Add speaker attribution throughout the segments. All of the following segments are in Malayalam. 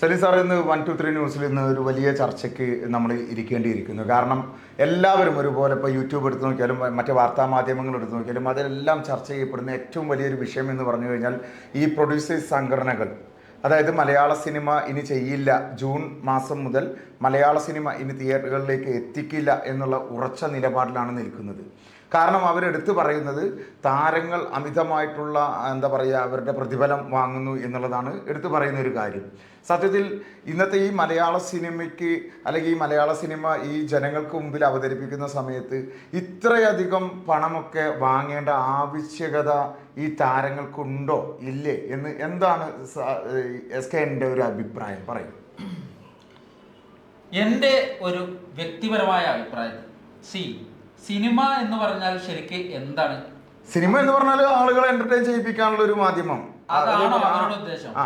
Speaker 1: സലീം സാർ ഇന്ന് വൺ ടു ത്രീ ന്യൂസിൽ ഇന്ന് ഒരു വലിയ ചർച്ചയ്ക്ക് നമ്മൾ ഇരിക്കേണ്ടിയിരിക്കുന്നു. കാരണം എല്ലാവരും ഒരുപോലെ ഇപ്പോൾ യൂട്യൂബ് എടുത്ത് നോക്കിയാലും മറ്റു വാർത്താ മാധ്യമങ്ങൾ എടുത്ത് നോക്കിയാലും അതിലെല്ലാം ചർച്ച ചെയ്യപ്പെടുന്ന ഏറ്റവും വലിയൊരു വിഷയം എന്ന് പറഞ്ഞു കഴിഞ്ഞാൽ ഈ പ്രൊഡ്യൂസേഴ്സ് സംഘടനകൾ. അതായത് മലയാള സിനിമ ഇനി ചെയ്യില്ല ജൂൺ മാസം മുതൽ മലയാള സിനിമ ഇനി തിയേറ്ററുകളിലേക്ക് എത്തിക്കില്ല എന്നുള്ള ഉറച്ച നിലപാടിലാണ് നിൽക്കുന്നത്. കാരണം അവരെടുത്തു പറയുന്നത് താരങ്ങൾ അമിതമായിട്ടുള്ള എന്താ പറയുക അവരുടെ പ്രതിഫലം വാങ്ങുന്നു എന്നുള്ളതാണ് എടുത്തു പറയുന്ന ഒരു കാര്യം. സത്യത്തിൽ ഇന്നത്തെ ഈ മലയാള സിനിമയ്ക്ക് അല്ലെങ്കിൽ ഈ മലയാള സിനിമ ഈ ജനങ്ങൾക്ക് മുമ്പിൽ അവതരിപ്പിക്കുന്ന സമയത്ത് ഇത്രയധികം പണമൊക്കെ വാങ്ങേണ്ട ആവശ്യകത ഈ താരങ്ങൾക്കുണ്ടോ ഇല്ലേ എന്ന് എന്താണ് എസ് കെ എന്റെ ഒരു അഭിപ്രായം? പറയും.
Speaker 2: എന്റെ ഒരു വ്യക്തിപരമായ അഭിപ്രായം. സി സിനിമ എന്ന് പറഞ്ഞാൽ ശരിക്ക് എന്താണ്?
Speaker 1: സിനിമ എന്ന് പറഞ്ഞാൽ ആളുകളെ എന്റർടൈൻ ചെയ്യിപ്പിക്കാനുള്ള ഒരു മാധ്യമം.
Speaker 2: അതാണോ അവരുടെ ഉദ്ദേശം?
Speaker 1: ആ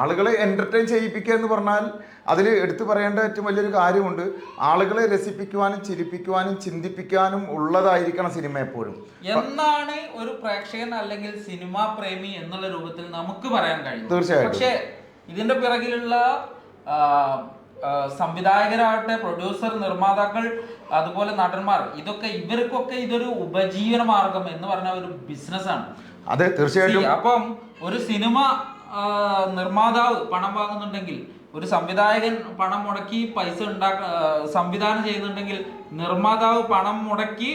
Speaker 1: ആളുകളെ എന്റർടൈൻ ചെയ്യിപ്പിക്കുക എന്ന് പറഞ്ഞാൽ അതിൽ എടുത്തു പറയേണ്ട ഏറ്റവും വലിയൊരു കാര്യമുണ്ട്. ആളുകളെ രസിപ്പിക്കുവാനും ചിരിപ്പിക്കുവാനും ചിന്തിപ്പിക്കാനും ഉള്ളതായിരിക്കണം സിനിമ എപ്പോഴും.
Speaker 2: എന്നാണ് ഒരു പ്രേക്ഷകൻ അല്ലെങ്കിൽ സിനിമാ പ്രേമി എന്നുള്ള രൂപത്തിൽ നമുക്ക് പറയാൻ കഴിയും
Speaker 1: തീർച്ചയായിട്ടും.
Speaker 2: പക്ഷേ ഇതിന്റെ പിറകിലുള്ള സംവിധായകരാകട്ടെ പ്രൊഡ്യൂസർ നിർമ്മാതാക്കൾ അതുപോലെ നടന്മാർ ഇതൊക്കെ ഇവർക്കൊക്കെ ഇതൊരു ഉപജീവന മാർഗം എന്ന് പറഞ്ഞ ഒരു ബിസിനസ് ആണ്.
Speaker 1: അതെ തീർച്ചയായിട്ടും.
Speaker 2: അപ്പം ഒരു സിനിമ നിർമ്മാതാവ് പണം വാങ്ങുന്നുണ്ടെങ്കിൽ ഒരു സംവിധായകൻ പണം മുടക്കി പൈസ ഉണ്ടാക്ക സംവിധാനം ചെയ്യുന്നുണ്ടെങ്കിൽ നിർമ്മാതാവ് പണം മുടക്കി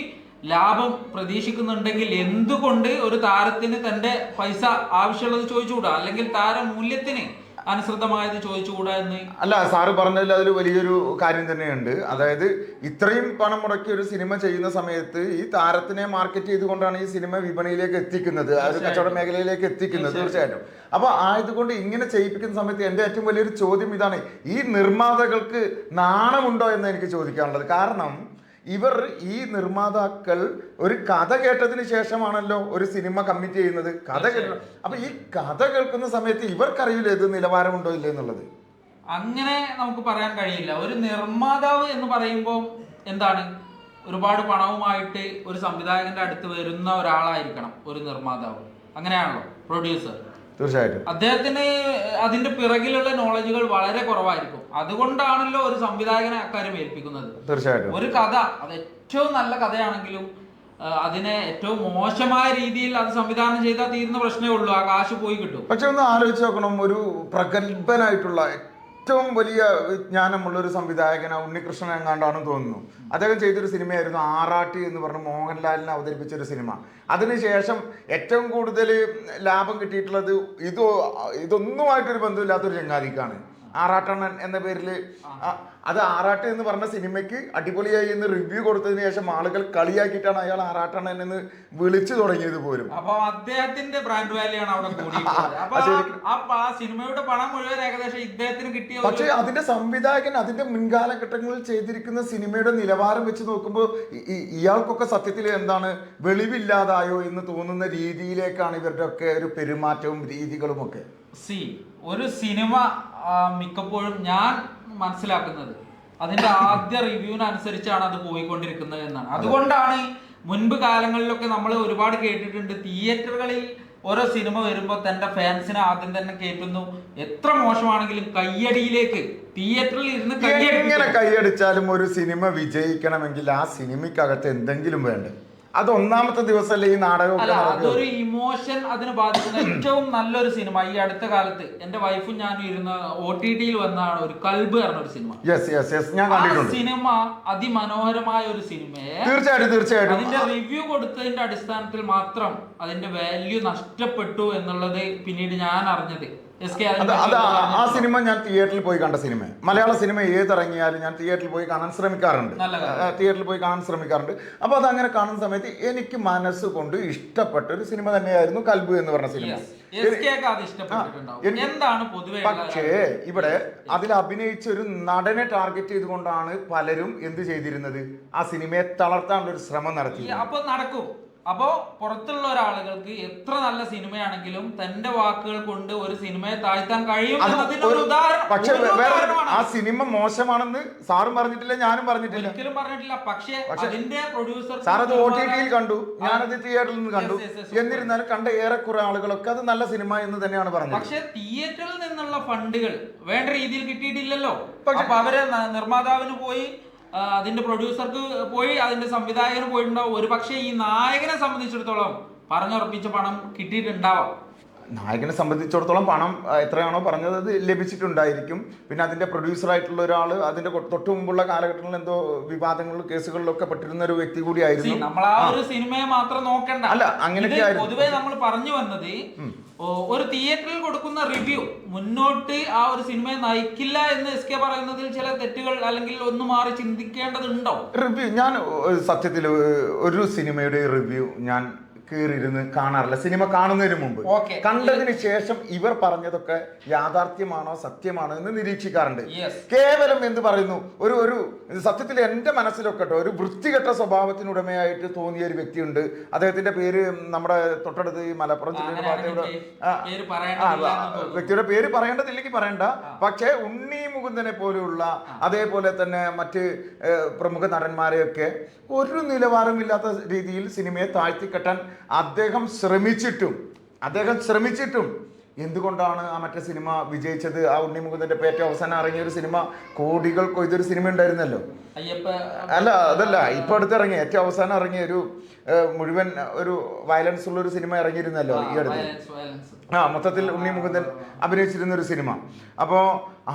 Speaker 2: ലാഭം പ്രതീക്ഷിക്കുന്നുണ്ടെങ്കിൽ എന്തുകൊണ്ട് ഒരു താരത്തിന് തന്റെ പൈസ ആവശ്യമുള്ളത് ചോദിച്ചുകൂടാ? അല്ലെങ്കിൽ താര മൂല്യത്തിന് അനുസൃതമായത് ചോദിച്ചുകൂടാ എന്ന്?
Speaker 1: അല്ല സാറ് പറഞ്ഞതിൽ അതിൽ വലിയൊരു കാര്യം തന്നെയുണ്ട്. അതായത് ഇത്രയും പണം മുടക്കി ഒരു സിനിമ ചെയ്യുന്ന സമയത്ത് ഈ താരത്തിനെ മാർക്കറ്റ് ചെയ്തുകൊണ്ടാണ് ഈ സിനിമ വിപണിയിലേക്ക് എത്തിക്കുന്നത് ആ ഒരു കച്ചവട മേഖലയിലേക്ക് എത്തിക്കുന്നത് തീർച്ചയായിട്ടും. അപ്പൊ ആയതുകൊണ്ട് ഇങ്ങനെ ചെയ്യിപ്പിക്കുന്ന സമയത്ത് എന്റെ ഏറ്റവും വലിയൊരു ചോദ്യം ഇതാണ് ഈ നിർമ്മാതാക്കൾക്ക് നാണമുണ്ടോ എന്ന് എനിക്ക് ചോദിക്കാനുള്ളത്. കാരണം ഇവർ ഈ നിർമ്മാതാക്കൾ ഒരു കഥ കേട്ടതിന് ശേഷമാണല്ലോ ഒരു സിനിമ കമ്മിറ്റ് ചെയ്യുന്നത്. കഥ കേട്ട അപ്പൊ ഈ കഥ കേൾക്കുന്ന സമയത്ത് ഇവർക്കറിയില്ല ഇത് നിലവാരമുണ്ടോ ഇല്ല എന്നുള്ളത്?
Speaker 2: അങ്ങനെ നമുക്ക് പറയാൻ കഴിയില്ല. ഒരു നിർമ്മാതാവ് എന്ന് പറയുമ്പോൾ എന്താണ്? ഒരുപാട് പണവുമായിട്ട് ഒരു സംവിധായകന്റെ അടുത്ത് വരുന്ന ഒരാളായിരിക്കണം ഒരു നിർമ്മാതാവ്. അങ്ങനെയാണല്ലോ? പ്രൊഡ്യൂസർ
Speaker 1: തീർച്ചയായിട്ടും.
Speaker 2: അദ്ദേഹത്തിന് അതിന്റെ പിറകിലുള്ള നോളജുകൾ വളരെ കുറവായിരിക്കും. അതുകൊണ്ടാണല്ലോ ഒരു സംവിധായകനെ അക്കാര്യം ഏൽപ്പിക്കുന്നത്.
Speaker 1: തീർച്ചയായിട്ടും.
Speaker 2: ഒരു കഥ അത് ഏറ്റവും നല്ല കഥയാണെങ്കിലും അതിനെ ഏറ്റവും മോശമായ രീതിയിൽ അത് സംവിധാനം ചെയ്താൽ തീരുന്ന പ്രശ്നമേ ഉള്ളൂ. ആ കാശ് പോയി കിട്ടും.
Speaker 1: പക്ഷെ ഒന്ന് ആലോചിച്ച് നോക്കണം. ഒരു പ്രഗത്ഭനായിട്ടുള്ള ഏറ്റവും വലിയ വിജ്ഞാനമുള്ള ഒരു സംവിധായകൻ ഉണ്ണികൃഷ്ണൻ എങ്ങാണ്ടാണെന്ന് തോന്നുന്നു. അദ്ദേഹം ചെയ്തൊരു സിനിമയായിരുന്നു ആറാട്ടി എന്ന് പറഞ്ഞ് മോഹൻലാലിനെ അവതരിപ്പിച്ച ഒരു സിനിമ അതിനുശേഷം ഏറ്റവും കൂടുതൽ ലാഭം കിട്ടിയിട്ടുള്ളത് ഇത് ഇതൊന്നുമായിട്ടൊരു ബന്ധമില്ലാത്തൊരു ചങ്ങാതിക്കാണ്. ആറാട്ടണ്ണൻ എന്ന പേരിൽ അത് ആറാട്ട് എന്ന് പറഞ്ഞ സിനിമയ്ക്ക് അടിപൊളിയായി എന്ന് റിവ്യൂ കൊടുത്തതിന് ശേഷം ആളുകൾ കളിയാക്കിയിട്ടാണ് അയാൾ ആറാട്ടണ്ണൻ എന്ന് വിളിച്ചു തുടങ്ങിയത് പോലും.
Speaker 2: അപ്പൊ അദ്ദേഹത്തിന്റെ ബ്രാൻഡ് വാല്യാണ് അവിടെ ആ- സിനിമയുടെ പണം മുഴുവൻ ഏകദേശം ഇദ്ദേഹത്തിന് കിട്ടിയ
Speaker 1: പക്ഷെ അതിന്റെ സംവിധായകൻ അതിന്റെ മുൻകാലഘട്ടങ്ങളിൽ ചെയ്തിരിക്കുന്ന സിനിമയുടെ നിലവാരം വെച്ച് നോക്കുമ്പോൾ ഇയാൾക്കൊക്കെ സത്യത്തിൽ എന്താണ് വെളിവില്ലാതായോ എന്ന് തോന്നുന്ന രീതിയിലേക്കാണ് ഇവരുടെ ഒക്കെ ഒരു പെരുമാറ്റവും രീതികളും ഒക്കെ
Speaker 2: സി. ഒരു സിനിമ മിക്കപ്പോഴും ഞാൻ മനസ്സിലാക്കുന്നത് അതിന്റെ ആദ്യ റിവ്യൂവിനനുസരിച്ചാണ് അത് പോയിക്കൊണ്ടിരിക്കുന്നത് എന്നാണ്. അതുകൊണ്ടാണ് മുൻപ് കാലങ്ങളിലൊക്കെ നമ്മൾ ഒരുപാട് കേട്ടിട്ടുണ്ട് തിയേറ്ററുകളിൽ ഓരോ സിനിമ വരുമ്പോൾ തന്റെ ഫാൻസിനെ ആദ്യം തന്നെ കേൾക്കുന്നു. എത്ര മോശമാണെങ്കിലും കയ്യടിയിലേക്ക് തിയേറ്ററിൽ ഇരുന്ന്
Speaker 1: എങ്ങനെ
Speaker 2: കയ്യടി
Speaker 1: കയ്യടിച്ചാലും ഒരു സിനിമ വിജയിക്കണമെങ്കിൽ ആ സിനിമയ്ക്കകത്ത് എന്തെങ്കിലും വേണ്ട? അത് ഒന്നാമത്തെ ദിവസമല്ലേ ഈ നാടകം
Speaker 2: അല്ല അതൊരു ഇമോഷൻ അതിന് ബാധിക്കുന്ന ഏറ്റവും നല്ലൊരു സിനിമ ഈ അടുത്ത കാലത്ത്. എന്റെ വൈഫും ഞാനും ഇരുന്ന ഒ ടി ടിയിൽ വന്നതാണ് ഒരു കൽബ് പറഞ്ഞ ഒരു സിനിമ.
Speaker 1: യെസ് യെസ് യെസ് ഞാൻ
Speaker 2: ആ
Speaker 1: കണ്ടിട്ടുണ്ട്.
Speaker 2: സിനിമ അതിമനോഹരമായ ഒരു സിനിമയെ
Speaker 1: തീർച്ചയായിട്ടും തീർച്ചയായിട്ടും.
Speaker 2: അതിന്റെ റിവ്യൂ കൊടുത്തതിന്റെ അടിസ്ഥാനത്തിൽ മാത്രം അതിന്റെ വാല്യൂ നഷ്ടപ്പെട്ടു എന്നുള്ളത് പിന്നീട് ഞാൻ അറിഞ്ഞത്.
Speaker 1: അത് ആ- സിനിമ ഞാൻ തിയേറ്ററിൽ പോയി കണ്ട സിനിമ. മലയാള സിനിമ ഏതിറങ്ങിയാലും ഞാൻ തിയേറ്ററിൽ പോയി കാണാൻ ശ്രമിക്കാറുണ്ട്. തിയേറ്ററിൽ പോയി കാണാൻ ശ്രമിക്കാറുണ്ട്. അപ്പോൾ അത് അങ്ങനെ കാണുന്ന സമയത്ത് എനിക്ക് മനസ്സുകൊണ്ട് ഇഷ്ടപ്പെട്ട ഒരു സിനിമ തന്നെയായിരുന്നു കൽബു എന്ന് പറഞ്ഞ സിനിമ. പക്ഷേ ഇവിടെ അതിൽ അഭിനയിച്ച ഒരു നടനെ ടാർഗറ്റ് ചെയ്തുകൊണ്ടാണ് പലരും എന്ത് ചെയ്തിരുന്നത്? ആ സിനിമയെ തളർത്താനുള്ള ഒരു ശ്രമം നടത്തി
Speaker 2: അപ്പൊ നടക്കും. അപ്പോ പുറത്തുള്ള ഒരാളുകൾക്ക് എത്ര നല്ല സിനിമയാണെങ്കിലും തന്റെ വാക്കുകൾ കൊണ്ട് ഒരു സിനിമയെ താഴ്ത്താൻ കഴിയും
Speaker 1: പക്ഷെ. ആ സിനിമ മോശമാണെന്ന് സാറും പറഞ്ഞിട്ടില്ല ഞാനും പറഞ്ഞിട്ടില്ല.
Speaker 2: ഒരിക്കലും പറഞ്ഞിട്ടില്ല. പക്ഷേ അതിന്റെ പ്രൊഡ്യൂസർ
Speaker 1: സാർ അത് ഒ ടി ടിയിൽ കണ്ടു. ഞാനത് തിയേറ്ററിൽ നിന്ന് കണ്ടു. എന്നിരുന്നാലും കണ്ട ഏറെക്കുറെ ആളുകളൊക്കെ അത് നല്ല സിനിമ എന്ന് തന്നെയാണ് പറഞ്ഞത്.
Speaker 2: പക്ഷെ തിയേറ്ററിൽ നിന്നുള്ള ഫണ്ടുകൾ വേണ്ട രീതിയിൽ കിട്ടിയിട്ടില്ലല്ലോ.
Speaker 1: പക്ഷെ-
Speaker 2: അവർ നിർമ്മാതാവിന് പോയി അതിന്റെ പ്രൊഡ്യൂസർക്ക് പോയി അതിന്റെ സംവിധായകന് പോയിട്ടുണ്ടാവും. ഒരു പക്ഷേ ഈ നായകനെ സംബന്ധിച്ചിടത്തോളം പറഞ്ഞുറപ്പിച്ച പണം കിട്ടിയിട്ടുണ്ടാവാം.
Speaker 1: നായകനെ സംബന്ധിച്ചിടത്തോളം പണം എത്രയാണോ പറഞ്ഞത് അത് ലഭിച്ചിട്ടുണ്ടായിരിക്കും. പിന്നെ അതിന്റെ പ്രൊഡ്യൂസർ ആയിട്ടുള്ള ഒരാൾ അതിന്റെ തൊട്ട് മുമ്പുള്ള കാലഘട്ടങ്ങളിൽ എന്തോ വിവാദങ്ങളിലും കേസുകളിലൊക്കെ പെട്ടിരുന്ന ഒരു വ്യക്തി കൂടിയായിരുന്നു
Speaker 2: നമ്മൾ ആ. ഒരു സിനിമയെ മാത്രം നോക്കണ്ട.
Speaker 1: അല്ല, അങ്ങനെയൊക്കെ ആയിരുന്നു.
Speaker 2: പൊതുവേ നമ്മൾ പറഞ്ഞു വന്നത് ഒരു തിയേറ്ററിൽ കൊടുക്കുന്ന റിവ്യൂ മുന്നോട്ട് ആ ഒരു സിനിമയെ നയിക്കില്ല എന്ന് എസ് കെ പറയുന്നതിൽ ചില തെറ്റുകൾ അല്ലെങ്കിൽ ഒന്ന് മാറി ചിന്തിക്കേണ്ടതുണ്ടോ?
Speaker 1: റിവ്യൂ ഞാൻ സത്യത്തിൽ ഒരു സിനിമയുടെ റിവ്യൂ ഞാൻ കയറിയിരുന്ന് കാണാറില്ല. സിനിമ കാണുന്നതിന് മുമ്പ്. കണ്ടതിന് ശേഷം ഇവർ പറഞ്ഞതൊക്കെ യാഥാർത്ഥ്യമാണോ സത്യമാണോ എന്ന് നിരീക്ഷിക്കാറുണ്ട്. കേവലം എന്ത് പറയുന്നു ഒരു ഒരു സത്യത്തിൽ എന്റെ മനസ്സിലൊക്കെ ഒരു വൃത്തികെട്ട സ്വഭാവത്തിനുടമയായിട്ട് തോന്നിയ ഒരു വ്യക്തിയുണ്ട്. അദ്ദേഹത്തിന്റെ പേര് നമ്മുടെ തൊട്ടടുത്ത് ഈ മലപ്പുറം ജില്ലയുടെ ഭാഗത്തോട്. വ്യക്തിയുടെ പേര് പറയേണ്ടതില്ലെങ്കിൽ പറയണ്ട. പക്ഷെ ഉണ്ണി മുകുന്ദനെ പോലെയുള്ള അതേപോലെ തന്നെ മറ്റ് പ്രമുഖ നടന്മാരെയൊക്കെ ഒരു നിലവാരമില്ലാത്ത രീതിയിൽ സിനിമയെ താഴ്ത്തിക്കെട്ടാൻ അദ്ദേഹം ശ്രമിച്ചിട്ടും അദ്ദേഹം ശ്രമിച്ചിട്ടും എന്തുകൊണ്ടാണ് ആ മറ്റേ സിനിമ വിജയിച്ചത്? ആ ഉണ്ണി മുകുന്ദന്റെ പേറ്റ ഏറ്റവും അവസാനം ഇറങ്ങിയ ഒരു സിനിമ കോടികൾ കൊയ്തൊരു സിനിമ ഉണ്ടായിരുന്നല്ലോ.
Speaker 2: അയ്യപ്പ
Speaker 1: അല്ല അതല്ല ഇപ്പൊ അടുത്തിറങ്ങിയ ഏറ്റവും അവസാനം ഇറങ്ങിയ ഒരു മുഴുവൻ ഒരു വയലൻസ് ഉള്ള ഒരു സിനിമ ഇറങ്ങിയിരുന്നല്ലോ ഈ അടുത്ത്. ആ മൊത്തത്തിൽ ഉണ്ണി മുകുന്ദൻ അഭിനയിച്ചിരുന്ന ഒരു സിനിമ. അപ്പോൾ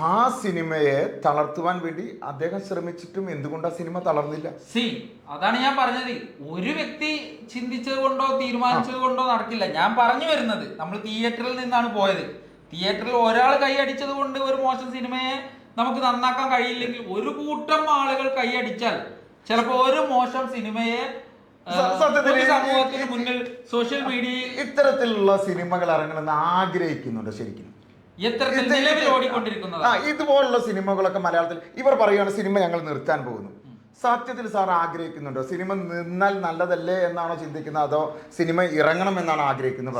Speaker 1: ആ സിനിമയെ തളർത്തുവാൻ വേണ്ടി അദ്ദേഹം ശ്രമിച്ചിട്ടും എന്തുകൊണ്ട് ആ സിനിമ തളർന്നില്ല?
Speaker 2: സി അതാണ് ഞാൻ പറഞ്ഞത്. ഒരു വ്യക്തി ചിന്തിച്ചത് കൊണ്ടോ തീരുമാനിച്ചത് കൊണ്ടോ നടക്കില്ല. ഞാൻ പറഞ്ഞു വരുന്നത് നമ്മൾ തിയേറ്ററിൽ നിന്നാണ് പോയത്. തിയേറ്ററിൽ ഒരാൾ കൈയടിച്ചത് കൊണ്ട് ഒരു മോശം സിനിമയെ നമുക്ക് നന്നാക്കാൻ കഴിയില്ലെങ്കിൽ ഒരു കൂട്ടം ആളുകൾ കൈയടിച്ചാൽ ചിലപ്പോൾ ഒരു മോശം സിനിമയെ സമൂഹത്തിന് മുന്നിൽ സോഷ്യൽ മീഡിയയിൽ
Speaker 1: ഇത്തരത്തിലുള്ള സിനിമകൾ ഇറങ്ങണമെന്ന് ആഗ്രഹിക്കുന്നുണ്ട് ശരിക്കും. ആ ഇതുപോലുള്ള സിനിമകളൊക്കെ മലയാളത്തിൽ ഇവർ പറയുകയാണ് സിനിമ ഞങ്ങൾ നിർത്താൻ പോകുന്നു. സത്യത്തിൽ സാർ ആഗ്രഹിക്കുന്നുണ്ടോ? സിനിമ നിന്നാൽ നല്ലതല്ലേ എന്നാണോ ചിന്തിക്കുന്നത്? അതോ സിനിമ ഇറങ്ങണം എന്നാണ് ആഗ്രഹിക്കുന്നത്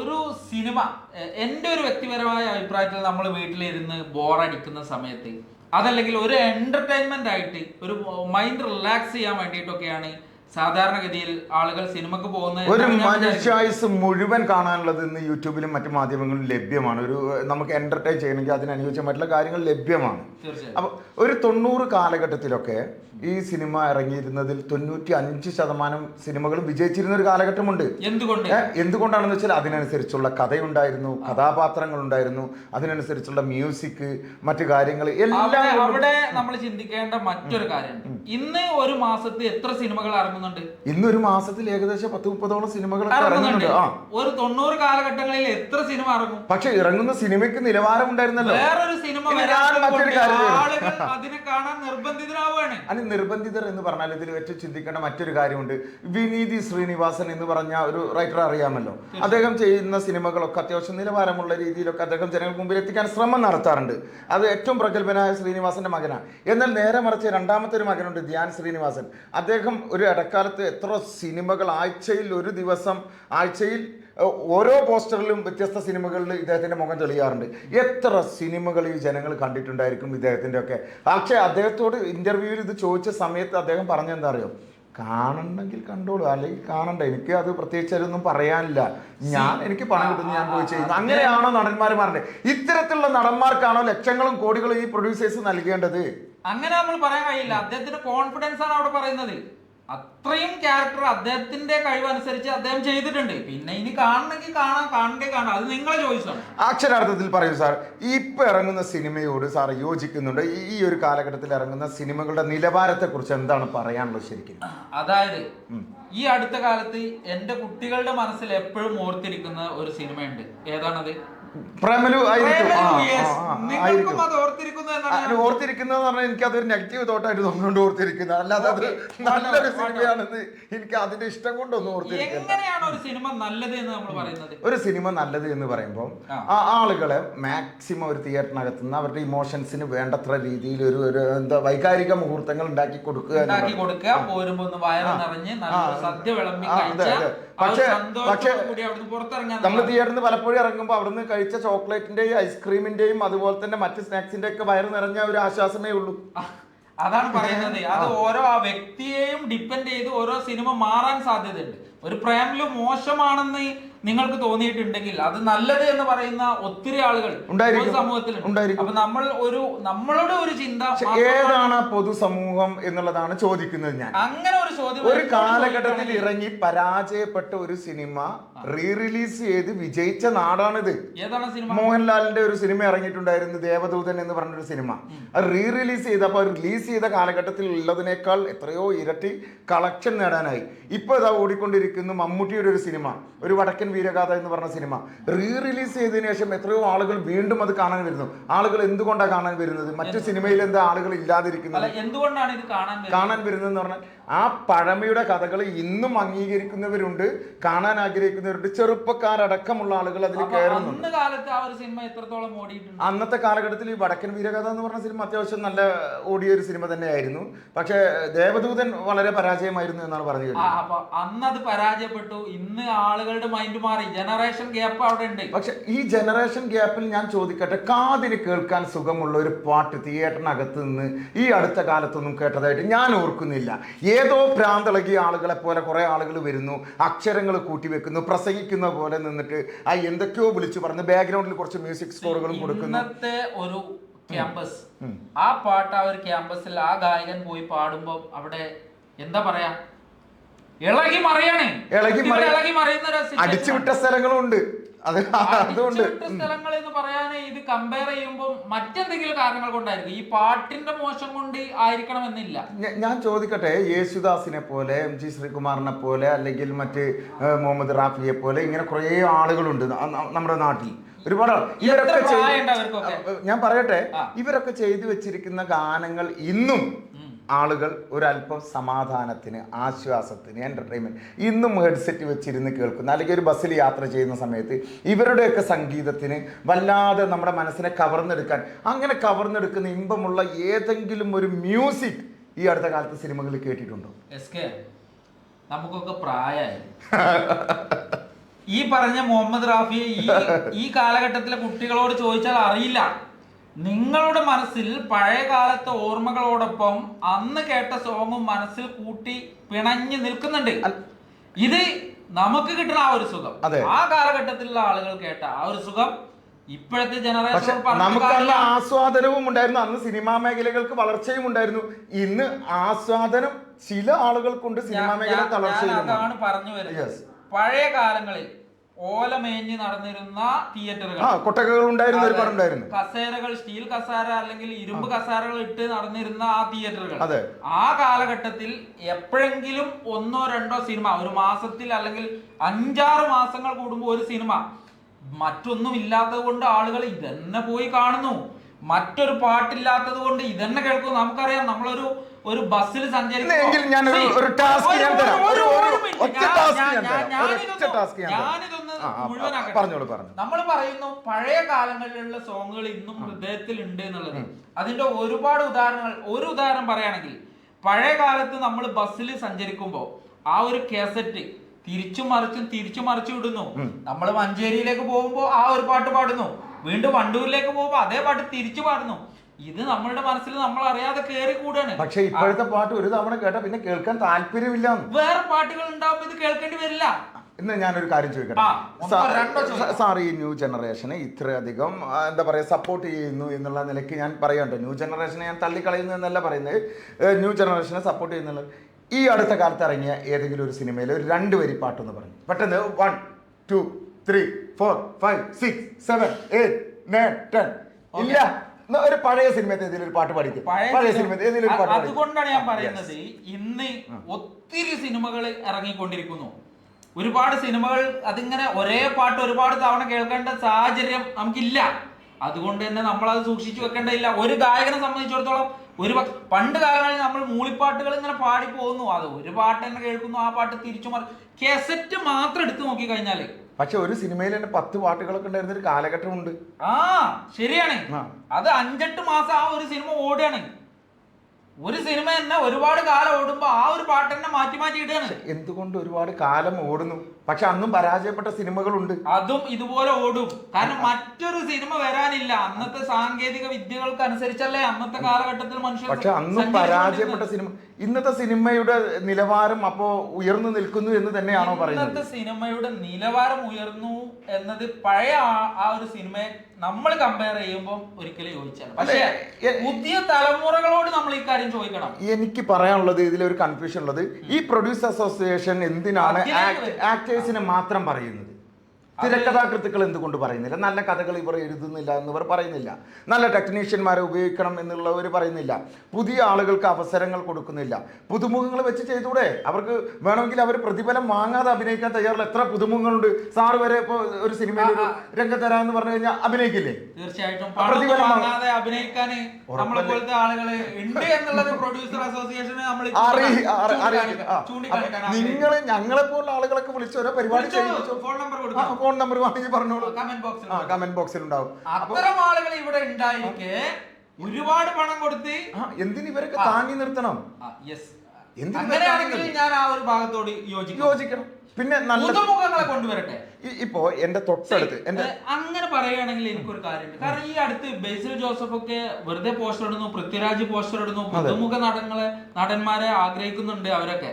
Speaker 2: ഒരു സിനിമ എന്റെ എന്റെ ഒരു വ്യക്തിപരമായ അഭിപ്രായത്തിൽ നമ്മൾ വീട്ടിലിരുന്ന് ബോറടിക്കുന്ന സമയത്ത് അതല്ലെങ്കിൽ ഒരു എന്റർടൈൻമെന്റ് ആയിട്ട് ഒരു മൈൻഡ് റിലാക്സ് ചെയ്യാൻ വേണ്ടിയിട്ടൊക്കെയാണ് സാധാരണഗതിയിൽ ആളുകൾ സിനിമക്ക് പോകുന്ന
Speaker 1: ഒരു മനുഷ്യായുസ് മുഴുവൻ കാണാനുള്ളത് ഇന്ന് യൂട്യൂബിലും മറ്റു മാധ്യമങ്ങളിലും ലഭ്യമാണ്. ഒരു നമുക്ക് എന്റർടൈൻ ചെയ്യണമെങ്കിൽ അതിനനുയോജ്യമായിട്ടുള്ള കാര്യങ്ങൾ ലഭ്യമാണ്. അപ്പൊ ഒരു തൊണ്ണൂറ് കാലഘട്ടത്തിലൊക്കെ ഈ സിനിമ ഇറങ്ങിയിരുന്നതിൽ തൊണ്ണൂറ്റി അഞ്ച് ശതമാനം സിനിമകളും വിജയിച്ചിരുന്ന ഒരു കാലഘട്ടമുണ്ട്.
Speaker 2: എന്തുകൊണ്ട്?
Speaker 1: എന്തുകൊണ്ടാണെന്ന് വെച്ചാൽ അതിനനുസരിച്ചുള്ള കഥയുണ്ടായിരുന്നു കഥാപാത്രങ്ങൾ ഉണ്ടായിരുന്നു അതിനനുസരിച്ചുള്ള മ്യൂസിക് മറ്റു കാര്യങ്ങൾ എല്ലാം
Speaker 2: അവിടെ നമ്മൾ ചിന്തിക്കേണ്ട മറ്റൊരു കാര്യം. ഇന്ന് ഒരു മാസത്തിൽ എത്ര സിനിമകൾ ഇറങ്ങുന്നുണ്ട്?
Speaker 1: ഇന്നൊരു മാസത്തിൽ ഏകദേശം പത്ത് മുപ്പതോളം സിനിമകൾ
Speaker 2: ഇറങ്ങുന്നുണ്ട്. ഒരു തൊണ്ണൂറ് കാലഘട്ടങ്ങളിൽ എത്ര സിനിമ ഇറങ്ങും?
Speaker 1: പക്ഷെ ഇറങ്ങുന്ന സിനിമയ്ക്ക് നിലവാരം ഉണ്ടായിരുന്നല്ലോ
Speaker 2: വേറൊരു സിനിമ. ആളുകൾ അതിനെ കാണാൻ നിർബന്ധിതരാവുകയാണ്.
Speaker 1: നിർബന്ധിതർ എന്ന് പറഞ്ഞാൽ ഇതിൽ ഏറ്റവും ചിന്തിക്കേണ്ട മറ്റൊരു കാര്യമുണ്ട്. വിനീതി ശ്രീനിവാസൻ എന്ന് പറഞ്ഞ ഒരു റൈറ്റർ അറിയാമല്ലോ. അദ്ദേഹം ചെയ്യുന്ന സിനിമകളൊക്കെ അത്യാവശ്യം നിലവാരമുള്ള രീതിയിലൊക്കെ അദ്ദേഹം ജനങ്ങൾക്ക് മുമ്പിൽ എത്തിക്കാൻ ശ്രമം നടത്താറുണ്ട്. അത് ഏറ്റവും പ്രഗത്ഭനായ ശ്രീനിവാസന്റെ മകനാണ്. എന്നാൽ നേരെ മറിച്ച് രണ്ടാമത്തെ ഒരു മകനുണ്ട് ധ്യാൻ ശ്രീനിവാസൻ. അദ്ദേഹം ഒരു ഇടക്കാലത്ത് എത്ര സിനിമകൾ ആഴ്ചയിൽ ഒരു ദിവസം ആഴ്ചയിൽ ഓരോ പോസ്റ്ററിലും വ്യത്യസ്ത സിനിമകളിൽ ഇദ്ദേഹത്തിന്റെ മുഖം തെളിയാറുണ്ട്. എത്ര സിനിമകൾ ഈ ജനങ്ങൾ കണ്ടിട്ടുണ്ടായിരിക്കും ഇദ്ദേഹത്തിന്റെ ഒക്കെ? പക്ഷേ അദ്ദേഹത്തോട് ഇന്റർവ്യൂവിൽ ഇത് ചോദിച്ച സമയത്ത് അദ്ദേഹം പറഞ്ഞെന്താ അറിയോ? കാണണമെങ്കിൽ കണ്ടോളൂ. അല്ലെങ്കിൽ കാണണ്ട. എനിക്ക് അത് പ്രത്യേകിച്ച് അതൊന്നും പറയാനില്ല. ഞാൻ എനിക്ക് പണം കിട്ടുന്നു ഞാൻ പോയി ചെയ്യുന്നു അങ്ങനെയാണോ നടന്മാർ മാറേണ്ടത് ഇത്തരത്തിലുള്ള നടന്മാർക്കാണോ ലക്ഷങ്ങളും കോടികളും ഈ പ്രൊഡ്യൂസേഴ്സ് നൽകേണ്ടത്?
Speaker 2: അങ്ങനെ നമ്മൾ പറയാൻ കഴിയില്ല. അദ്ദേഹത്തിന്റെ കോൺഫിഡൻസ് ആണ് അവിടെ പറയുന്നത്. അത്രയും ക്യാരക്ടർ അദ്ദേഹത്തിന്റെ കഴിവനുസരിച്ച് അദ്ദേഹം ചെയ്തിട്ടുണ്ട്. പിന്നെ ഇനി കാണണമെങ്കിൽ കാണാം കാണണ്ടേ കാണാം. അത് നിങ്ങളെ ചോയ്സാണ്
Speaker 1: അക്ഷരാർത്ഥത്തിൽ പറയൂ സാർ ഇപ്പൊ ഇറങ്ങുന്ന സിനിമയോട് സാർ യോജിക്കുന്നുണ്ട്? ഈ ഈ ഒരു കാലഘട്ടത്തിൽ ഇറങ്ങുന്ന സിനിമകളുടെ നിലവാരത്തെ കുറിച്ച് എന്താണ് പറയാനുള്ളത് ശരിക്കും?
Speaker 2: അതായത് ഈ അടുത്ത കാലത്ത് എന്റെ കുട്ടികളുടെ മനസ്സിൽ എപ്പോഴും ഓർത്തിരിക്കുന്ന ഒരു സിനിമയുണ്ട്. ഏതാണത്?
Speaker 1: പ്രേമലു ആയിരിക്കും ആ,
Speaker 2: പ്രേമലു, yes.
Speaker 1: ആ, ആ,
Speaker 2: നിങ്ങൾക്കും
Speaker 1: ആയിരിക്കും
Speaker 2: അത് ഓർത്തിരിക്കുന്നു എന്നാണ്
Speaker 1: ഓർത്തിരിക്കുന്നത് പറഞ്ഞാൽ എനിക്ക് അതൊരു നെഗറ്റീവ് തോട്ടായിട്ട് തോന്നുന്നുണ്ട് ഓർത്തിരിക്കുന്നത് അല്ലാതെ അത്
Speaker 2: Okay.
Speaker 1: നല്ലൊരു സിനിമയാണെന്ന് എനിക്ക് അതിന്റെ ഇഷ്ടം കൊണ്ടൊന്നും ഓർത്തിരിക്കുന്നത്
Speaker 2: എങ്ങനെയാണ് ഒരു സിനിമ നല്ലത് എന്ന് നമ്മൾ പറയുന്നത്
Speaker 1: ഒരു സിനിമ നല്ലത് എന്ന് പറയുമ്പോൾ
Speaker 2: ആ.
Speaker 1: ആ ആളുകളെ മാക്സിമം ഒരു തിയേറ്ററിനകത്ത് നിന്ന് അവരുടെ ഇമോഷൻസിന് വേണ്ടത്ര രീതിയിൽ ഒരു ഒരു എന്താ വൈകാരിക മുഹൂർത്തങ്ങൾ ഉണ്ടാക്കി കൊടുക്കുക
Speaker 2: ഉണ്ടാക്കി കൊടുക്കുക പോരുമ്പോ ഒന്ന് വയറ്
Speaker 1: ആ.
Speaker 2: നിറഞ്ഞ് നല്ലൊരു
Speaker 1: ആ.
Speaker 2: സദ്യ വിളമ്പി
Speaker 1: ആ, അതെ,
Speaker 2: കഴിച്ച
Speaker 1: അതെ. പക്ഷേ- നമ്മൾ തിയേറ്ററിൽ പലപ്പോഴും ഇറങ്ങുമ്പോൾ അവിടുന്ന് കഴിച്ച ചോക്ലേറ്റിന്റെയും ഐസ്ക്രീമിന്റെയും അതുപോലെ തന്നെ മറ്റ് സ്നാക്സിന്റെ ഒക്കെ വയറ് നിറഞ്ഞ ഒരു ആശ്വാസമേ ഉള്ളൂ.
Speaker 2: അതാണ് പറയുന്നത്. അത് ഓരോ ആ വ്യക്തിയെയും ഡിപ്പെൻഡ് ചെയ്ത് ഓരോ സിനിമ മാറാൻ സാധ്യതയുണ്ട്. ഒരു പ്രേമിൽ മോശമാണെന്ന് നിങ്ങൾക്ക് തോന്നിയിട്ടുണ്ടെങ്കിൽ അത് നല്ലത് എന്ന് പറയുന്ന ഒത്തിരി ആളുകൾ
Speaker 1: സമൂഹത്തിൽ.
Speaker 2: അപ്പൊ നമ്മൾ ഒരു നമ്മളുടെ ഒരു ചിന്ത
Speaker 1: ഏതാണ് പൊതുസമൂഹം എന്നുള്ളതാണ് ചോദിക്കുന്നത് ഞാൻ.
Speaker 2: അങ്ങനെ ഒരു ചോദ്യം
Speaker 1: ഒരു കാലഘട്ടത്തിൽ ഇറങ്ങി പരാജയപ്പെട്ട ഒരു സിനിമ റീ റിലീസ് ചെയ്ത് വിജയിച്ച നാടാണിത്.
Speaker 2: ഏതാണ് സിനിമ?
Speaker 1: മോഹൻലാലിന്റെ ഒരു സിനിമ ഇറങ്ങിയിട്ടുണ്ടായിരുന്നു ദേവദൂതൻ എന്ന് പറഞ്ഞൊരു സിനിമ. അത് റീ റിലീസ് ചെയ്തപ്പോൾ റിലീസ് ചെയ്ത കാലഘട്ടത്തിൽ ഉള്ളതിനേക്കാൾ എത്രയോ ഇരട്ടി കളക്ഷൻ നേടാനായി. ഇപ്പൊ ഇതാ ഓടിക്കൊണ്ടിരിക്കുന്നു മമ്മൂട്ടിയുടെ ഒരു സിനിമ ഒരു വടക്കൻ വീരഗാഥ എന്ന് പറഞ്ഞ സിനിമ. റീ റിലീസ് ചെയ്തതിനു ശേഷം എത്രയോ ആളുകൾ വീണ്ടും അത് കാണാൻ വരുന്നു. ആളുകൾ എന്തുകൊണ്ടാണ് കാണാൻ വരുന്നത്? മറ്റു സിനിമയിൽ എന്താ ആളുകൾ ഇല്ലാതിരിക്കുന്നത്?
Speaker 2: അല്ല എന്തുകൊണ്ടാണ് ഇത് കാണാൻ വരുന്നത്?
Speaker 1: പറഞ്ഞാൽ ആ പഴമയുടെ കഥകൾ ഇന്നും അംഗീകരിക്കുന്നവരുണ്ട് കാണാൻ ആഗ്രഹിക്കുന്നവരുണ്ട് ചെറുപ്പക്കാരടക്കമുള്ള ആളുകൾ അതിൽ കയറുന്നുണ്ട്.
Speaker 2: കാലത്ത് ആ ഒരു സിനിമ എത്രത്തോളം ഓടിയിട്ടുണ്ട്?
Speaker 1: അന്നത്തെ കാലഘട്ടത്തിൽ ഈ വടക്കൻ വീരകഥ എന്ന് പറഞ്ഞ സിനിമ അത്യാവശ്യം നല്ല ഓടിയ ഒരു സിനിമ തന്നെയായിരുന്നു. പക്ഷേ ദേവദൂതൻ വളരെ പരാജയമായിരുന്നു എന്നാണ് പറഞ്ഞു
Speaker 2: അപ്പൊ അന്ന് അത് പരാജയപ്പെട്ടു. ഇന്ന് ആളുകളുടെ മൈൻഡ് മാറി. ജനറേഷൻ ഗ്യാപ്പ് അവിടെ ഉണ്ട്.
Speaker 1: പക്ഷെ ഈ ജനറേഷൻ ഗ്യാപ്പിൽ ഞാൻ ചോദിക്കട്ടെ കാതിന് കേൾക്കാൻ സുഖമുള്ള ഒരു പാട്ട് തിയേറ്ററിനകത്ത് നിന്ന് ഈ അടുത്ത കാലത്തൊന്നും കേട്ടതായിട്ട് ഞാൻ ഓർക്കുന്നില്ല. ഏതോ പ്രാന്തളകിയ ആളുകളെ പോലെ കുറെ ആളുകൾ വരുന്നു അക്ഷരങ്ങൾ കൂട്ടി വെക്കുന്നു പ്രസംഗിക്കുന്ന പോലെ നിന്നിട്ട് ആ എന്തൊക്കെയോ വിളിച്ചു പറഞ്ഞ് ബാക്ക്ഗ്രൗണ്ടിൽ കുറച്ച് മ്യൂസിക് സ്കോറുകളും കൊടുക്കുന്നു.
Speaker 2: ഒരു ക്യാമ്പസ് ആ പാട്ട് ആ ഒരു ക്യാമ്പസിൽ ആ ഗായകൻ പോയി പാടുമ്പോ അവിടെ എന്താ പറയാ? ഇളകി മറിയാണ്.
Speaker 1: ഇളകി
Speaker 2: മറിയുന്ന
Speaker 1: അടിച്ചുവിട്ട
Speaker 2: ആണ്.
Speaker 1: അത് അതുകൊണ്ട്
Speaker 2: സ്ഥലങ്ങൾ എന്ന് പറയാൻ ഇത് കമ്പയർ ചെയ്യുമ്പോൾ മറ്റെന്തെങ്കിലും കാരണങ്ങൾ കൊണ്ടായിരിക്കും. ഈ പാട്ടിന്റെ മോശം കൊണ്ട് ആയിരിക്കണമെന്നില്ല.
Speaker 1: ഞാൻ ചോദിക്കട്ടെ യേശുദാസിനെ പോലെ എം ജി ശ്രീകുമാറിനെ പോലെ അല്ലെങ്കിൽ മറ്റ് മുഹമ്മദ് റാഫിയെ പോലെ ഇങ്ങനെ കുറേ ആളുകളുണ്ട് നമ്മുടെ നാട്ടിൽ. ഒരുപാട് ഇവരൊക്കെ ഞാൻ പറയട്ടെ. ഇവരൊക്കെ ചെയ്തു വെച്ചിരിക്കുന്ന ഗാനങ്ങൾ ഇന്നും. ആളുകൾ ഒരല്പം സമാധാനത്തിന് ആശ്വാസത്തിന് എന്റർടൈൻമെന്റ് ഇന്നും ഹെഡ്സെറ്റ് വെച്ചിരുന്ന് കേൾക്കുന്ന അല്ലെങ്കിൽ ഒരു ബസ്സിൽ യാത്ര ചെയ്യുന്ന സമയത്ത് ഇവരുടെയൊക്കെ സംഗീതത്തിന് വല്ലാതെ നമ്മുടെ മനസ്സിനെ കവർന്നെടുക്കാൻ അങ്ങനെ കവർന്നെടുക്കുന്ന ഇമ്പമുള്ള ഏതെങ്കിലും ഒരു മ്യൂസിക് ഈ അടുത്ത കാലത്ത് സിനിമകളിൽ കേട്ടിട്ടുണ്ടോ?
Speaker 2: നമുക്കൊക്കെ പ്രായമായി ഈ പറഞ്ഞ മുഹമ്മദ് റാഫി ഈ ഈ കാലഘട്ടത്തിലെ കുട്ടികളോട് ചോദിച്ചാൽ അറിയില്ല. നിങ്ങളുടെ മനസ്സിൽ പഴയ കാലത്തെ ഓർമ്മകളോടൊപ്പം അന്ന് കേട്ട സോങ്ങും മനസ്സിൽ കൂട്ടി പിണഞ്ഞു നിൽക്കുന്നുണ്ട്. ഇത് നമുക്ക് കിട്ടുന്ന ആ ഒരു സുഖം. ആ കാലഘട്ടത്തിലുള്ള ആളുകൾ കേട്ട ആ ഒരു സുഖം ഇപ്പോഴത്തെ ജനറേഷൻ
Speaker 1: നമുക്ക് അന്ന് ആസ്വാദനവും ഉണ്ടായിരുന്നു. അന്ന് സിനിമാ മേഖലകൾക്ക് വളർച്ചയും ഉണ്ടായിരുന്നു. ഇന്ന് ആസ്വാദനം ചില ആളുകൾക്കുണ്ട് സിനിമാ മേഖല തളർച്ചയും
Speaker 2: പറഞ്ഞു വരുന്നത്. പഴയ കാലങ്ങളിൽ ഓല മേഞ്ഞ് നടന്നിരുന്ന തിയേറ്ററുകൾ
Speaker 1: ആ കൊട്ടകകൾ ഉണ്ടായിരുന്നു ഒരുപാട് ഉണ്ടായിരുന്നു
Speaker 2: കസേരകൾ സ്റ്റീൽ കസാര അല്ലെങ്കിൽ ഇരുമ്പ് കസാരകൾ ഇട്ട് നടന്നിരുന്ന ആ തിയേറ്ററുകൾ. ആ കാലഘട്ടത്തിൽ എപ്പോഴെങ്കിലും ഒന്നോ രണ്ടോ സിനിമ ഒരു മാസത്തിൽ അല്ലെങ്കിൽ അഞ്ചാറ് മാസങ്ങൾ കൂടുമ്പോൾ ഒരു സിനിമ. മറ്റൊന്നും ഇല്ലാത്തത് കൊണ്ട് ആളുകൾ ഇതന്നെ പോയി കാണുന്നു. മറ്റൊരു പാട്ടില്ലാത്തത് കൊണ്ട് ഇതന്നെ കേൾക്കുന്നു. നമുക്കറിയാം നമ്മളൊരു ഒരു ബസ്സിൽ
Speaker 1: സഞ്ചരിക്കുന്നു.
Speaker 2: ഞാനിതൊന്ന്.
Speaker 1: പറഞ്ഞോളൂ, പറഞ്ഞു.
Speaker 2: നമ്മൾ പറയുന്നു പഴയ കാലങ്ങളിലുള്ള സോങ്ങുകൾ ഇന്നും ഹൃദയത്തിൽ ഉണ്ട് എന്നുള്ളത്. അതിന്റെ ഒരുപാട് ഉദാഹരണങ്ങൾ ഒരു ഉദാഹരണം പറയുകയാണെങ്കിൽ പഴയ കാലത്ത് നമ്മൾ ബസ്സിൽ സഞ്ചരിക്കുമ്പോൾ ആ ഒരു കാസറ്റ് തിരിച്ചും മറിച്ചും തിരിച്ചും മറിച്ചും ഇടുന്നു. നമ്മൾ മഞ്ചേരിയിലേക്ക് പോകുമ്പോൾ ആ ഒരു പാട്ട് പാടുന്നു. വീണ്ടും വണ്ടൂരിലേക്ക് പോകുമ്പോൾ അതേ പാട്ട് തിരിച്ചു പാടുന്നു. ഇത് നമ്മളുടെ മനസ്സിൽ നമ്മൾ അറിയാതെ കയറി കൂടാണ്.
Speaker 1: പക്ഷെ ഇപ്പോഴത്തെ പാട്ട് ഒരു തവണ കേട്ടാ പിന്നെ കേൾക്കാൻ താല്പര്യമില്ല.
Speaker 2: വേറെ പാട്ടുകൾ ഉണ്ടാവുമ്പോൾ ഇത് കേൾക്കേണ്ടി വരില്ല.
Speaker 1: ഇന്ന് ഞാനൊരു കാര്യം ചോദിക്കട്ടെ. സാർ ഈ ന്യൂ ജനറേഷനെ ഇത്രയധികം എന്താ പറയുക സപ്പോർട്ട് ചെയ്യുന്നു എന്നുള്ള നിലയ്ക്ക് ഞാൻ പറയുന്നുണ്ട്. ന്യൂ ജനറേഷനെ ഞാൻ തള്ളിക്കളയുന്നു എന്നല്ല പറയുന്നത്. ന്യൂ ജനറേഷനെ സപ്പോർട്ട് ചെയ്യുന്നുള്ളത് ഈ അടുത്ത കാലത്ത് ഇറങ്ങിയ ഏതെങ്കിലും ഒരു സിനിമയിൽ ഒരു രണ്ട് വരി പാട്ടെന്ന് പറഞ്ഞു. പെട്ടെന്ന് one two three four five six seven eight nine ten ഇല്ല. ഒരു പഴയ സിനിമത്തെ ഏതെങ്കിലും ഒരു പാട്ട് പാടിക്കും പഴയ
Speaker 2: സിനിമ-
Speaker 1: സിനിമത്തെ ഏതെങ്കിലും ഒരു പാട്ട്
Speaker 2: അതുകൊണ്ടാണ് ഞാൻ പറയുന്നത് ഇന്ന് ഒത്തിരി സിനിമകൾ ഇറങ്ങിക്കൊണ്ടിരിക്കുന്നു. ഒരുപാട് സിനിമകൾ അതിങ്ങനെ ഒരേ പാട്ട് ഒരുപാട് തവണ കേൾക്കേണ്ട സാഹചര്യം നമുക്കില്ല. അതുകൊണ്ട് തന്നെ നമ്മൾ അത് സൂക്ഷിച്ചു വെക്കേണ്ടതില്ല. ഒരു ഗായകനെ സംബന്ധിച്ചിടത്തോളം ഒരു പണ്ട് കാലങ്ങളിൽ നമ്മൾ മൂളിപ്പാട്ടുകൾ ഇങ്ങനെ പാടി പോകുന്നു. അത് ഒരു പാട്ട് തന്നെ കേൾക്കുന്നു ആ പാട്ട് തിരിച്ചു മാറി കെസറ്റ് മാത്രം എടുത്തു നോക്കി കഴിഞ്ഞാൽ.
Speaker 1: പക്ഷെ ഒരു സിനിമയിൽ തന്നെ പത്ത് പാട്ടുകളൊക്കെ ഉണ്ടായിരുന്ന ഒരു കാലഘട്ടമുണ്ട്.
Speaker 2: ആ ശരിയാണ്. അത് അഞ്ചെട്ട് മാസം ആ ഒരു സിനിമ ഓടുകയാണ്. ഒരു സിനിമ തന്നെ ഒരുപാട് കാലം ഓടുമ്പോ ആ ഒരു പാട്ട് തന്നെ മാറ്റി മാറ്റി ഇടുകയാണ്.
Speaker 1: എന്തുകൊണ്ട് ഒരുപാട് കാലം ഓടുന്നു? പക്ഷെ അന്നും പരാജയപ്പെട്ട സിനിമകളുണ്ട്.
Speaker 2: അതും ഇതുപോലെ ഓടും. കാരണം മറ്റൊരു സിനിമ വരാനില്ല. അന്നത്തെ സാങ്കേതിക വിദ്യകൾക്ക് അനുസരിച്ചല്ലേ അന്നത്തെ കാലഘട്ടത്തിൽ മനുഷ്യർ
Speaker 1: പക്ഷെ അന്നും പരാജയപ്പെട്ട സിനിമ ഇന്നത്തെ സിനിമയുടെ നിലവാരം അപ്പോ ഉയർന്നു നിൽക്കുന്നു എന്ന് തന്നെയാണോ പറയുന്നത്?
Speaker 2: ഇന്നത്തെ സിനിമയുടെ നിലവാരം ഉയർന്നു എന്നത് പഴയ ആ- ഒരു സിനിമയെ നമ്മൾ കമ്പയർ ചെയ്യുമ്പോൾ ഒരിക്കലും ചോദിച്ചാൽ പക്ഷേ പുതിയ തലമുറകളോട് നമ്മൾ ഈ കാര്യം ചോദിക്കണം.
Speaker 1: എനിക്ക് പറയാനുള്ളത് ഇതിലൊരു കൺഫ്യൂഷൻ ഉള്ളത്. ഈ പ്രൊഡ്യൂസ് അസോസിയേഷൻ എന്തിനാണ് ആക്ടേഴ്സിനെ മാത്രം പറയുന്നത്? തിരക്കഥാകൃത്തുക്കൾ എന്തുകൊണ്ട് പറയുന്നില്ല? നല്ല കഥകൾ ഇവർ എഴുതുന്നില്ല എന്നിവർ പറയുന്നില്ല. നല്ല ടെക്നീഷ്യന്മാരെ ഉപയോഗിക്കണം എന്നുള്ളവർ പറയുന്നില്ല. പുതിയ ആളുകൾക്ക് അവസരങ്ങൾ കൊടുക്കുന്നില്ല. പുതുമുഖങ്ങൾ വെച്ച് ചെയ്തൂടെ? അവർക്ക് വേണമെങ്കിൽ അവർ പ്രതിഫലം വാങ്ങാതെ അഭിനയിക്കാൻ തയ്യാറുള്ള എത്ര പുതുമുഖങ്ങളുണ്ട്. സാർ വരെ ഇപ്പോൾ ഒരു സിനിമയിൽ ഒരു രംഗം തരാമെന്ന് പറഞ്ഞു കഴിഞ്ഞാൽ അഭിനയിക്കില്ലേ?
Speaker 2: തീർച്ചയായിട്ടും. നിങ്ങൾ
Speaker 1: അപ്പൊ നിങ്ങൾ ഞങ്ങളെ പോലുള്ള ആളുകളൊക്കെ വിളിച്ച് ഓരോ പരിപാടി ചെയ്യിപ്പിച്ചു
Speaker 2: ഫോൺ നമ്പർ
Speaker 1: വേണമെങ്കിൽ പറഞ്ഞോളൂ.
Speaker 2: കമന്റ് ബോക്സിൽ
Speaker 1: ആ കമന്റ് ബോക്സിൽ ഉണ്ടാവും.
Speaker 2: അത്തരം ആളുകൾ ഇവിടെ ഉണ്ടായിരിക്കെ ഒരുപാട് പണം കൊടുത്ത്
Speaker 1: എന്തിനു ഇവരൊക്കെ താങ്ങി നിർത്തണം?
Speaker 2: അങ്ങനെയാണെങ്കിൽ ഞാൻ ആ ഒരു ഭാഗത്തോട്
Speaker 1: യോജിക്കണം. പിന്നെ നല്ല
Speaker 2: മുഖങ്ങളെ കൊണ്ടുവരട്ടെ.
Speaker 1: ഇപ്പോ എന്റെ തൊട്ടടുത്ത് എന്റെ
Speaker 2: അങ്ങനെ പറയുകയാണെങ്കിൽ എനിക്കൊരു കാര്യമുണ്ട്. കാരണം ഈ അടുത്ത് ബേസിൽ ജോസഫ് ഒക്കെ വെറുതെ പോസ്റ്റർ ഇടുന്നു പൃഥ്വിരാജ് പോസ്റ്റർ ഇടുന്നു പുതുമുഖ നടങ്ങളെ നടന്മാരെ ആഗ്രഹിക്കുന്നുണ്ട് അവരൊക്കെ.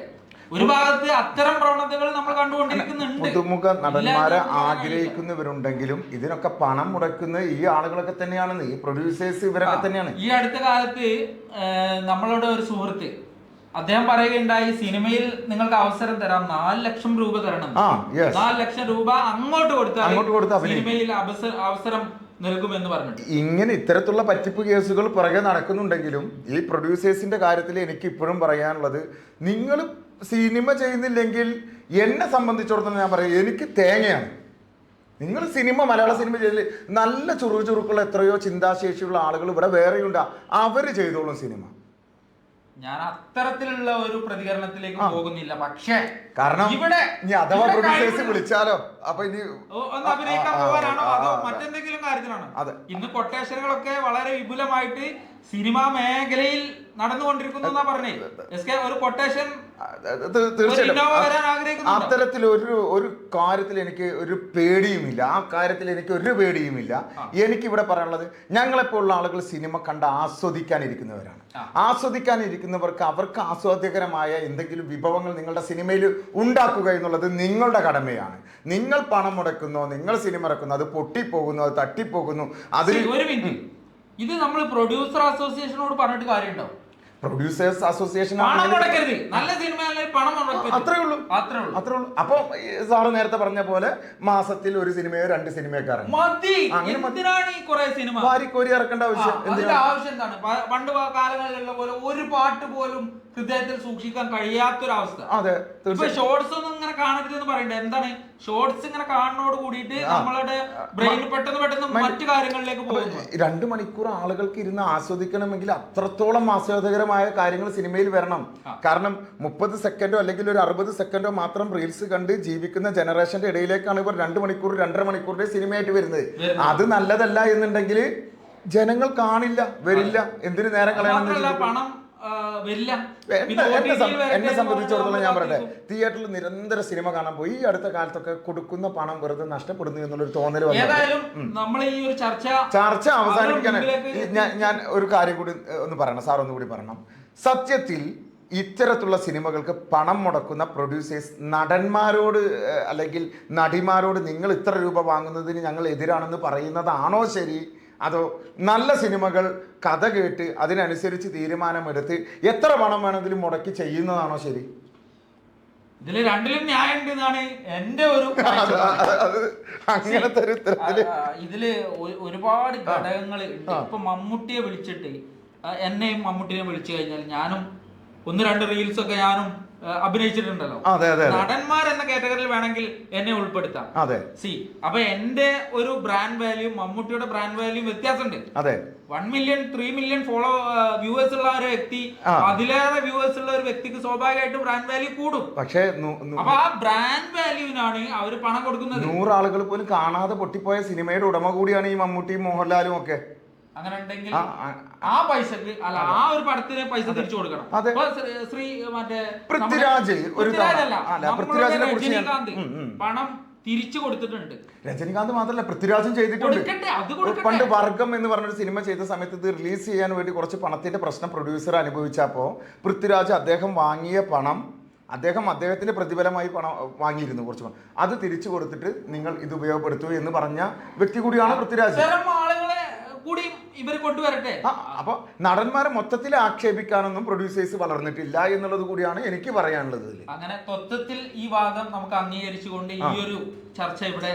Speaker 2: ഒരു ഭാഗത്ത് അത്തരം പ്രവണതകൾ നമ്മൾ കണ്ടുകൊണ്ടിരിക്കുന്നുണ്ട്.
Speaker 1: പുതുമുഖ നടന്മാരെ ആഗ്രഹിക്കുന്നവരുണ്ടെങ്കിലും ഇതിനൊക്കെ പണം മുടക്കുന്ന ഈ ആളുകളൊക്കെ തന്നെയാണ് ഈ പ്രൊഡ്യൂസേഴ്സ് ഇവരൊക്കെ തന്നെയാണ്.
Speaker 2: ഈ അടുത്ത കാലത്ത് നമ്മളുടെ ഒരു സുഹൃത്ത് അദ്ദേഹം പറയുകയുണ്ടായി സിനിമയിൽ നിങ്ങൾക്ക് അവസരം തരാം നാല് ലക്ഷം രൂപ തരണം. നാല് ലക്ഷം രൂപ അങ്ങോട്ട് കൊടുത്താൽ
Speaker 1: അങ്ങോട്ട് കൊടുത്താൽ
Speaker 2: സിനിമയിൽ അവസ- അവസരം നൽകുമെന്ന് പറഞ്ഞിട്ട്.
Speaker 1: ഇങ്ങനെ ഇത്തരത്തിലുള്ള പറ്റിപ്പ് കേസുകൾ പുറകെ നടക്കുന്നുണ്ടെങ്കിലും ഈ പ്രൊഡ്യൂസേഴ്സിന്റെ കാര്യത്തിൽ എനിക്ക് ഇപ്പോഴും പറയാനുള്ളത് നിങ്ങൾ സിനിമ ചെയ്യുന്നില്ലെങ്കിൽ എന്നെ സംബന്ധിച്ചിടത്തോളം ഞാൻ പറയും എനിക്ക് തേങ്ങയാണ്. നിങ്ങൾ സിനിമ മലയാള സിനിമ ചെയ്തില്ല നല്ല ചുറു ചുറുക്കുള്ള എത്രയോ ചിന്താശേഷിയുള്ള ആളുകൾ ഇവിടെ വേറെയുണ്ട്. അവർ ചെയ്തോളും സിനിമ.
Speaker 2: ഞാൻ അത്തരത്തിലുള്ള ഒരു പ്രതികരണത്തിലേക്ക് പോകുന്നില്ല. പക്ഷേ
Speaker 1: കാരണം
Speaker 2: ഇവിടെ
Speaker 1: അഥവാ പ്രൊഡ്യൂസേഴ്സ് വിളിച്ചാലോ അപ്പൊ ഇനി
Speaker 2: അഭിനയിക്കാൻ പോകാനാണോ അതോ. മറ്റെന്തെങ്കിലും കാര്യത്തിലാണോ?
Speaker 1: അതെ.
Speaker 2: ഇന്ന് കൊട്ടേഷനുകളൊക്കെ വളരെ വിപുലമായിട്ട് സിനിമാ മേഖലയിൽ നടന്നുകൊണ്ടിരിക്കുന്നു പറഞ്ഞേ. ഒരു കൊട്ടേഷൻ
Speaker 1: തീർച്ചയായിട്ടും? അത്തരത്തിൽ ഒരു ഒരു കാര്യത്തിൽ എനിക്ക് ഒരു പേടിയുമില്ല. ആ കാര്യത്തിൽ എനിക്ക് ഒരു പേടിയുമില്ല. എനിക്ക് ഇവിടെ പറയാനുള്ളത് ഞങ്ങളെപ്പോലുള്ള ആളുകൾ സിനിമ കണ്ട് ആസ്വദിക്കാനിരിക്കുന്നവരാണ്. ആസ്വദിക്കാനിരിക്കുന്നവർക്ക് അവർക്ക് ആസ്വാദ്യകരമായ എന്തെങ്കിലും വിഭവങ്ങൾ നിങ്ങളുടെ സിനിമയിൽ ഉണ്ടാക്കുക എന്നുള്ളത് നിങ്ങളുടെ കടമയാണ്. നിങ്ങൾ പണം മുടക്കുന്നോ നിങ്ങൾ സിനിമ ഇറക്കുന്നു അത് പൊട്ടിപ്പോകുന്നു അത് തട്ടിപ്പോകുന്നു അതിൽ
Speaker 2: ഒരു മിനിറ്റ്. ഇത് നമ്മൾ പ്രൊഡ്യൂസർ അസോസിയേഷനോട് പറഞ്ഞിട്ട് കാര്യമുണ്ടോ
Speaker 1: പ്രൊഡ്യൂസേഴ്സ് അസോസിയേഷൻ
Speaker 2: പണം മുടക്കരുത്. നല്ല സിനിമ പണം മുടക്കരുത്.
Speaker 1: അത്രേ ഉള്ളൂ.
Speaker 2: അത്രേ ഉള്ളൂ.
Speaker 1: അത്രേ ഉള്ളൂ. അപ്പൊ സാറ് നേരത്തെ പറഞ്ഞ പോലെ മാസത്തിൽ ഒരു സിനിമയോ രണ്ട് സിനിമയൊക്കെ ഇറങ്ങും.
Speaker 2: മതി. എന്തിനാണ് ഈ കുറെ സിനിമ?
Speaker 1: വാരിക്കോരി ഇറക്കേണ്ട ആവശ്യം
Speaker 2: ആവശ്യം എന്താണ്? പണ്ട് കാലങ്ങളിലുള്ള പോലെ ഒരു പാട്ട് പോലും ഹൃദയത്തിൽ സൂക്ഷിക്കാൻ കഴിയാത്തൊരവസ്ഥ.
Speaker 1: അതെ
Speaker 2: ഷോർട്സ് ഒന്നും ഇങ്ങനെ കാണരുത് എന്ന് പറയണ്ടേ? എന്താണ്? ഷോർട്സ് ഇങ്ങനെ കാണുന്നോട് കൂടിയിട്ട് നമ്മളുടെ ബ്രെയിൻ പെട്ടെന്ന് പെട്ടെന്ന് മറ്റു കാര്യങ്ങളിലേക്ക് പോകുന്നു.
Speaker 1: രണ്ട് മണിക്കൂർ ആളുകൾക്ക് ഇരുന്ന് ആസ്വദിക്കണമെങ്കിൽ അത്രത്തോളം ആസ്വാദകരമായ കാര്യങ്ങൾ സിനിമയിൽ വരണം. കാരണം മുപ്പത് സെക്കൻഡോ അല്ലെങ്കിൽ ഒരു അറുപത് സെക്കൻഡോ മാത്രം റീൽസ് കണ്ട് ജീവിക്കുന്ന ജനറേഷന്റെ ഇടയിലേക്കാണ് ഇവർ രണ്ട് മണിക്കൂർ രണ്ടര മണിക്കൂറിന്റെ സിനിമയായിട്ട് വരുന്നത്. അത് നല്ലതല്ല എന്നുണ്ടെങ്കിൽ ജനങ്ങൾ കാണില്ല വരില്ല എന്തിനു നേരം കളയണം.
Speaker 2: പണം
Speaker 1: എന്നെ സംബന്ധിച്ചിടത്തോളം ഞാൻ പറയട്ടെ തിയേറ്ററിൽ നിരന്തര സിനിമ കാണാൻ പോയി. ഈ അടുത്ത കാലത്തൊക്കെ കൊടുക്കുന്ന പണം വെറുതെ നഷ്ടപ്പെടുന്നു എന്നുള്ളൊരു തോന്നൽ
Speaker 2: ചർച്ച
Speaker 1: ചർച്ച അവസാനിപ്പിക്കാൻ ഞാൻ ഞാൻ ഒരു കാര്യം കൂടി ഒന്ന് പറയണം. സാർ ഒന്ന് കൂടി പറയണം. സത്യത്തിൽ ഇത്തരത്തിലുള്ള സിനിമകൾക്ക് പണം മുടക്കുന്ന പ്രൊഡ്യൂസേഴ്സ് നടന്മാരോട് അല്ലെങ്കിൽ നടിമാരോട് നിങ്ങൾ ഇത്ര രൂപ വാങ്ങുന്നതിന് ഞങ്ങൾ എതിരാണെന്ന് പറയുന്നതാണോ ശരി? അതോ നല്ല സിനിമകൾ കഥ കേട്ട് അതിനനുസരിച്ച് തീരുമാനമെടുത്ത് എത്ര പണം വേണമെങ്കിലും മുടക്കി ചെയ്യുന്നതാണോ ശരി?
Speaker 2: ഇതിൽ രണ്ടിലും ന്യായണ്ട് എന്നാണ് എന്റെ ഒരു
Speaker 1: അങ്ങനത്തെ ഒരു
Speaker 2: ഇതിൽ ഒരുപാട് ഘടകങ്ങൾ ഉണ്ട്. ഇപ്പൊ മമ്മൂട്ടിയെ വിളിച്ചിട്ട് എന്നെയും മമ്മൂട്ടിനെ വിളിച്ചു കഴിഞ്ഞാൽ ഞാനും ഒന്ന് രണ്ട് റീൽസ് ഒക്കെ ഞാനും അഭിനയിച്ചിട്ടുണ്ടല്ലോ.
Speaker 1: അതെ അതെ
Speaker 2: നടന്മാർ എന്ന കാറ്റഗറിയിൽ വേണമെങ്കിൽ എന്നെ ഉൾപ്പെടുത്താം.
Speaker 1: അതെ.
Speaker 2: സി അപ്പൊ എന്റെ ഒരു ബ്രാൻഡ് വാല്യൂ മമ്മൂട്ടിയുടെ ബ്രാൻഡ് വാല്യൂ വ്യത്യാസമുണ്ട്.
Speaker 1: അതെ.
Speaker 2: One million three million follow viewers ഉള്ള ഒരു വ്യക്തി. അതിലേറെ വ്യൂവേഴ്സ് ഉള്ള ഒരു വ്യക്തിക്ക് സ്വാഭാവികമായിട്ട് ബ്രാൻഡ് വാല്യൂ കൂടും.
Speaker 1: പക്ഷേ
Speaker 2: അപ്പൊ ആ ബ്രാൻഡ് വാല്യൂവിനാണ് അവർ പണം കൊടുക്കുന്നത്.
Speaker 1: നൂറാളുകൾ പോലും കാണാതെ പൊട്ടിപ്പോയ സിനിമയുടെ ഉടമ കൂടിയാണ് ഈ മമ്മൂട്ടിയും മോഹൻലാലും ഒക്കെ.
Speaker 2: അങ്ങനെ ഉണ്ടെങ്കിൽ
Speaker 1: ആ,
Speaker 2: പൈസക്ക് അല്ല ആ ഒരു പടത്തിന് പൈസ തിരിച്ചു കൊടുക്കണം. ശ്രീ- മറ്റേ
Speaker 1: പൃഥ്വിരാജ് പൃഥ്വിരാജിനെ കുറിച്ച്.
Speaker 2: പണം തിരിച്ചു കൊടുത്തിട്ടുണ്ട്.
Speaker 1: രജനികാന്ത് മാത്രമല്ല പൃഥ്വിരാജും ചെയ്തിട്ടുണ്ട്. പണ്ട് വർഗം എന്ന് പറഞ്ഞൊരു സിനിമ ചെയ്ത സമയത്ത് ഇത് റിലീസ് ചെയ്യാൻ വേണ്ടി കുറച്ച് പണത്തിന്റെ പ്രശ്നം പ്രൊഡ്യൂസർ അനുഭവിച്ചപ്പോൾ പൃഥ്വിരാജ് അദ്ദേഹം വാങ്ങിയ പണം അദ്ദേഹം അദ്ദേഹത്തിന്റെ പ്രതിഫലമായി പണം വാങ്ങിയിരുന്നു കുറച്ച് പണം. അത് തിരിച്ചു കൊടുത്തിട്ട് നിങ്ങൾ ഇത് ഉപയോഗപ്പെടുത്തൂ എന്ന് പറഞ്ഞ വ്യക്തി കൂടിയാണ് പൃഥ്വിരാജ്.
Speaker 2: കൂടി ഇവർ കൊണ്ടുവരട്ടെ
Speaker 1: അപ്പൊ നടന്മാരെ മൊത്തത്തിൽ ആക്ഷേപിക്കാനൊന്നും പ്രൊഡ്യൂസേഴ്സ് വളർന്നിട്ടില്ല എന്നുള്ളത് കൂടിയാണ് എനിക്ക് പറയാനുള്ളത്.
Speaker 2: അങ്ങനെ മൊത്തത്തിൽ ഈ വാദം നമുക്ക് അംഗീകരിച്ചുകൊണ്ട് ഈ ഒരു ചർച്ച ഇവിടെ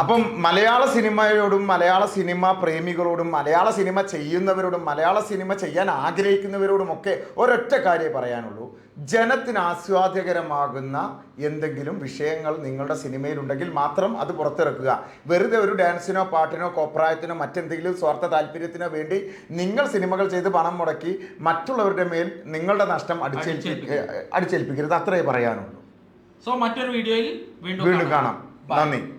Speaker 1: അപ്പം മലയാള സിനിമയോടും മലയാള സിനിമ പ്രേമികളോടും മലയാള സിനിമ ചെയ്യുന്നവരോടും മലയാള സിനിമ ചെയ്യാൻ ആഗ്രഹിക്കുന്നവരോടും ഒക്കെ ഒരൊറ്റ കാര്യമേ പറയാനുള്ളൂ. ജനത്തിന് ആസ്വാദ്യകരമാകുന്ന എന്തെങ്കിലും വിഷയങ്ങൾ നിങ്ങളുടെ സിനിമയിലുണ്ടെങ്കിൽ മാത്രം അത് പുറത്തിറക്കുക. വെറുതെ ഒരു ഡാൻസിനോ പാട്ടിനോ കോപ്രായത്തിനോ മറ്റെന്തെങ്കിലും സ്വാർത്ഥ താല്പര്യത്തിനോ വേണ്ടി നിങ്ങൾ സിനിമകൾ ചെയ്ത് പണം മുടക്കി മറ്റുള്ളവരുടെ മേൽ നിങ്ങളുടെ നഷ്ടം അടിച്ചേൽപ്പി അടിച്ചേൽപ്പിക്കരുത്. അത്രേ പറയാനുള്ളൂ.
Speaker 2: സോ മറ്റൊരു വീഡിയോയിൽ വീണ്ടും
Speaker 1: വീണ്ടും
Speaker 2: കാണാം.
Speaker 1: കാണാം
Speaker 2: Bye.
Speaker 1: നന്ദി